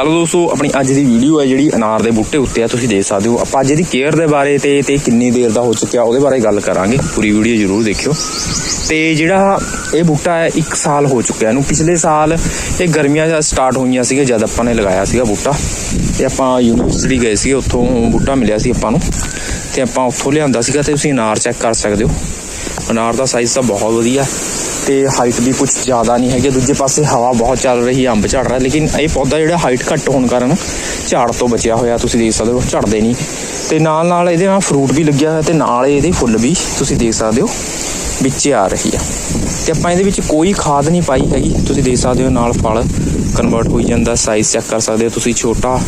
Hello ਦੋਸਤੋ, ਆਪਣੀ ਅੱਜ ਦੀ ਵੀਡੀਓ ਹੈ ਜਿਹੜੀ ਅਨਾਰ ਦੇ ਬੂਟੇ ਉੱਤੇ ਆ, ਤੁਸੀਂ ਦੇਖ ਸਕਦੇ ਹੋ। ਆਪਾਂ ਅੱਜ ਇਹਦੀ ਕੇਅਰ ਦੇ ਬਾਰੇ ਤੇ ਤੇ ਕਿੰਨੀ ਦੇਰ ਦਾ ਹੋ ਚੁੱਕਿਆ, ਉਹਦੇ ਬਾਰੇ ਗੱਲ ਕਰਾਂਗੇ। ਪੂਰੀ ਵੀਡੀਓ ਜ਼ਰੂਰ ਦੇਖਿਓ। ਤੇ ਜਿਹੜਾ ਇਹ ਬੂਟਾ ਹੈ 1 ਸਾਲ ਹੋ ਚੁੱਕਿਆ ਇਹਨੂੰ। ਪਿਛਲੇ ਸਾਲ ਇਹ ਗਰਮੀਆਂ ਜਦ ਸਟਾਰਟ ਹੋਈਆਂ ਸੀਗੇ ਜਦ ਆਪਾਂ ਨੇ ਲਗਾਇਆ ਸੀਗਾ ਬੂਟਾ। ਤੇ ਆਪਾਂ ਯੂਨੀਵਰਸਿਟੀ ਗਏ ਸੀਗੇ, ਉੱਥੋਂ ਬੂਟਾ ਮਿਲਿਆ ਸੀ ਆਪਾਂ ਨੂੰ। ਤੇ ਆਪਾਂ ਉੱਥੋਂ ਲਿਆਂਦਾ ਸੀਗਾ, ਤੇ ਤੁਸੀਂ ਅਨਾਰ ਚੈੱਕ ਕਰ ਸਕਦੇ ਹੋ। ਅਨਾਰ ਦਾ ਸਾਈਜ਼ ਤਾਂ ਬਹੁਤ ਵਧੀਆ। ਤੇ ਹਾਈਟ ਵੀ ਕੁਝ ਜ਼ਿਆਦਾ ਨਹੀਂ ਹੈਗੀ। ਦੂਜੇ ਪਾਸੇ ਹਵਾ ਬਹੁਤ ਚੱਲ ਰਹੀ, ਅੰਬ ਝੜ ਰਿਹਾ, ਲੇਕਿਨ ਇਹ ਪੌਦਾ ਜਿਹੜਾ ਹਾਈਟ ਘੱਟ ਹੋਣ ਕਾਰਨ ਝਾੜ ਤੋਂ ਬਚਿਆ ਹੋਇਆ, ਤੁਸੀਂ ਦੇਖ ਸਕਦੇ ਹੋ, ਝੜਦੇ ਨਹੀਂ। ਤੇ ਨਾਲ ਨਾਲ ਇਹਦੇ ਨਾਲ ਫਰੂਟ ਵੀ ਲੱਗਿਆ ਹੋਇਆ ਤੇ ਨਾਲ ਇਹਦੇ ਫੁੱਲ ਵੀ ਤੁਸੀਂ ਦੇਖ ਸਕਦੇ ਹੋ, ਵਿੱਚ ਆ ਰਹੀ ਆ। ਤੇ ਆਪਾਂ ਇਹਦੇ ਵਿੱਚ ਕੋਈ ਖਾਦ ਨਹੀਂ ਪਾਈ ਹੈਗੀ, ਤੁਸੀਂ ਦੇਖ ਸਕਦੇ ਹੋ, ਨਾਲ ਫਲ ਕਨਵਰਟ ਹੋਈ ਜਾਂਦਾ ਸਾਈਜ਼ ਚੈੱਕ ਕਰ ਸਕਦੇ ਹੋ ਤੁਸੀਂ, ਛੋਟਾ।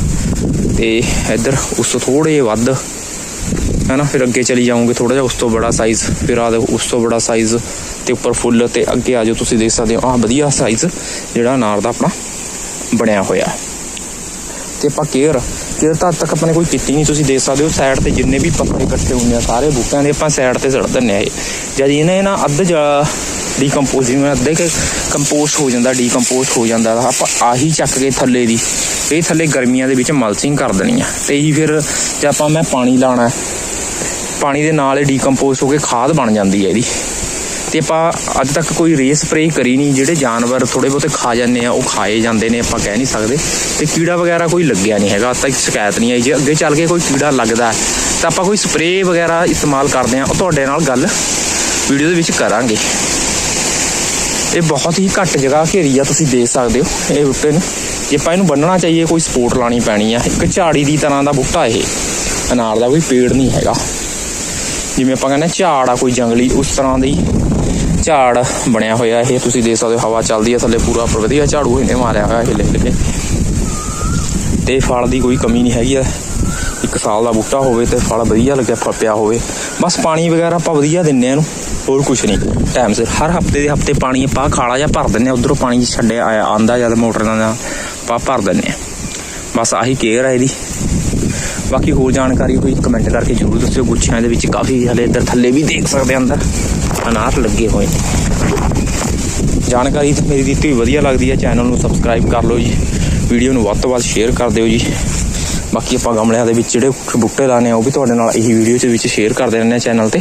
ਤੇ ਇੱਧਰ ਉਸ ਤੋਂ ਥੋੜੇ ਵੱਧ ਹੈ ਨਾ? ਫਿਰ ਅੱਗੇ ਚਲੀ ਜਾਓਗੇ ਥੋੜਾ ਜਿਹਾ, ਉਸ ਤੋਂ ਬੜਾ ਸਾਈਜ਼ ਫਿਰ ਆ ਦੇਖੋ, ਉਸ ਤੋਂ ਬੜਾ ਸਾਈਜ਼ ਤੇ ਉੱਪਰ ਫੁੱਲ ਤੇ ਅੱਗੇ ਆ ਜਾਓ, ਤੁਸੀਂ ਦੇਖ ਸਕਦੇ ਹੋ, ਆਹ ਵਧੀਆ ਸਾਈਜ਼ ਜਿਹੜਾ ਅਨਾਰ ਦਾ ਆਪਣਾ ਬਣਿਆ ਹੋਇਆ ਤੇ ਆਪਾਂ ਕੇਅਰ ਕੇਅਰ ਤਾਂ ਤੱਕ ਆਪਾਂ ਨੇ ਕੋਈ ਕੀਤੀ ਨਹੀਂ, ਤੁਸੀਂ ਦੇਖ ਸਕਦੇ ਹੋ ਸਾਈਡ ਤੇ ਜਿੰਨੇ ਵੀ ਪੱਤੇ ਇਕੱਠੇ ਹੁੰਦੇ ਆ, ਸਾਰੇ ਬੂਟਿਆਂ ਦੇ ਆਪਾਂ ਸਾਈਡ ਤੇ ਸੜ ਦਿੰਨੇ ਆ ਇਹ। ਜਦ ਇਹਨੇ ਨਾ ਅੱਧ ਡੀਕੰਪੋਜ਼ਿੰਗ ਅੱਧੇ ਕਿ ਕੰਪੋਸਟ ਹੋ ਜਾਂਦਾ ਡੀਕੰਪੋਸਟ ਹੋ ਜਾਂਦਾ, ਆਪਾਂ ਆਹੀ ਚੱਕ ਕੇ ਥੱਲੇ ਦੀ, ਇਹ ਥੱਲੇ ਗਰਮੀਆਂ ਦੇ ਵਿੱਚ ਮਲਚਿੰਗ ਕਰ ਦੇਣੀ ਆ। ਤੇ ਇਹੀ ਫਿਰ ਜੇ ਆਪਾਂ ਮੈਂ ਪਾਣੀ ਲਾਣਾ ਪਾਣੀ ਦੇ ਨਾਲ ਇਹ ਡੀਕੰਪੋਜ਼ ਹੋ ਕੇ ਖਾਦ ਬਣ ਜਾਂਦੀ ਹੈ ਇਹਦੀ। ਤੇ ਆਪਾਂ ਅੱਜ ਤੱਕ ਕੋਈ ਰੇ ਸਪਰੇ ਕਰੀ ਨਹੀਂ, ਜਿਹੜੇ ਜਾਨਵਰ ਥੋੜੇ ਬਹੁਤੇ ਖਾ ਜਾਂਦੇ ਆ, ਉਹ ਖਾਏ ਜਾਂਦੇ ਨੇ, ਆਪਾਂ ਕਹਿ ਨਹੀਂ ਸਕਦੇ। ਤੇ ਕੀੜਾ ਵਗੈਰਾ ਕੋਈ ਲੱਗਿਆ ਨਹੀਂ ਹੈਗਾ, ਅੱਜ ਤੱਕ ਸ਼ਿਕਾਇਤ ਨਹੀਂ ਆਈ ਜੇ। ਅੱਗੇ ਚੱਲ ਕੇ ਕੋਈ ਕੀੜਾ ਲੱਗਦਾ ਤਾਂ ਆਪਾਂ ਕੋਈ ਸਪਰੇ ਵਗੈਰਾ ਇਸਤੇਮਾਲ ਕਰਦੇ ਆ ਉਹ ਤੁਹਾਡੇ ਨਾਲ ਗੱਲ ਵੀਡੀਓ ਦੇ ਵਿੱਚ ਕਰਾਂਗੇ। ਇਹ ਬਹੁਤ ਹੀ ਘੱਟ ਜਗ੍ਹਾ ਘੇਰੀ ਆ, ਤੁਸੀਂ ਦੇਖ ਸਕਦੇ ਹੋ ਇਹ ਬੂਟੇ ਨੂੰ। ਜੇ ਆਪਾਂ ਇਹਨੂੰ ਬੰਨਣਾ ਚਾਹੀਏ, ਕੋਈ ਸਪੋਰਟ ਲਾਣੀ ਪੈਣੀ ਆ। ਇੱਕ ਝਾੜੀ ਦੀ ਤਰ੍ਹਾਂ ਦਾ ਬੂਟਾ ਇਹ। ਅਨਾਰ ਦਾ ਕੋਈ ਪੇੜ ਨਹੀਂ ਹੈਗਾ। ਜਿਵੇਂ ਆਪਾਂ ਕਹਿੰਦੇ ਹਾਂ, ਝਾੜ ਆ ਕੋਈ ਜੰਗਲੀ, ਉਸ ਤਰ੍ਹਾਂ ਦੀ ਝਾੜ ਬਣਿਆ ਹੋਇਆ ਇਹ। ਤੁਸੀਂ ਦੇਖ ਸਕਦੇ ਹੋ, ਹਵਾ ਚੱਲਦੀ ਹੈ ਥੱਲੇ ਪੂਰਾ ਵਧੀਆ ਝਾੜੂ ਇਹਨੇ ਮਾਰਿਆ ਹੋਇਆ ਇਹ ਹਿੱਲੇ ਕੇ। ਤੇ ਫਲ ਦੀ ਕੋਈ ਕਮੀ ਨਹੀਂ ਹੈਗੀ ਆ। ਇੱਕ ਸਾਲ ਦਾ ਬੂਟਾ ਹੋਵੇ ਤੇ ਫਲ ਵਧੀਆ ਲੱਗਿਆ ਫ- ਪਿਆ ਹੋਵੇ। ਬਸ ਪਾਣੀ ਵਗੈਰਾ ਆਪਾਂ ਵਧੀਆ ਦਿੰਨੇ ਆ ਇਹਨੂੰ, ਹੋਰ ਕੁਝ ਨਹੀਂ। ਟਾਈਮ ਸਿਰ ਹਰ ਹਫ਼ਤੇ ਦੇ ਹਫ਼ਤੇ ਪਾਣੀ ਆਪਾਂ ਖਾਲਾ ਜਾਂ ਭਰ ਦਿੰਨੇ ਆ, ਉਧਰੋਂ ਪਾਣੀ ਛੱਡਿਆ ਆਇਆ, ਆਂਦਾ ਜਦ ਮੋਟਰ ਨਾਲ ਆਪਾਂ ਭਰ ਦਿੰਨੇ ਆ। ਬਸ ਆਹੀ ਕੇਅਰ ਹੈ ਇਹਦੀ। ਬਾਕੀ ਹੋਰ ਜਾਣਕਾਰੀ ਕੋਈ ਕਮੈਂਟ ਕਰਕੇ ਜ਼ਰੂਰ ਦੱਸਿਓ। ਗੁੱਛਿਆਂ ਦੇ ਵਿੱਚ ਕਾਫੀ ਹਲੇ ਇੱਧਰ ਥੱਲੇ ਵੀ ਦੇਖ ਸਕਦੇ ਆ ਅੰਦਰ। ਅਨਾਰ ਲੱਗੇ ਹੋਏ। ਨੇ ਜਾਣਕਾਰੀ ਤਾਂ ਮੇਰੀ ਦਿੱਤੀ ਹੋਈ ਵਧੀਆ ਲੱਗਦੀ ਹੈ ਚੈਨਲ ਨੂੰ ਸਬਸਕ੍ਰਾਈਬ ਕਰ ਲਓ ਜੀ। ਵੀਡੀਓ ਨੂੰ ਵੱਧ ਤੋਂ ਵੱਧ ਸ਼ੇਅਰ ਕਰ ਦਿਓ ਜੀ। ਬਾਕੀ ਆਪਾਂ ਗਮਲਿਆਂ ਦੇ ਵਿੱਚ ਜਿਹੜੇ ਬੂਟੇ ਲਾਣੇ ਆ, ਉਹ ਵੀ ਤੁਹਾਡੇ ਨਾਲ ਇਹੀ ਵੀਡੀਓ ਦੇ ਵਿੱਚ ਸ਼ੇਅਰ ਕਰਦੇ ਰਹਿੰਦੇ ਆ ਚੈਨਲ ਤੇ।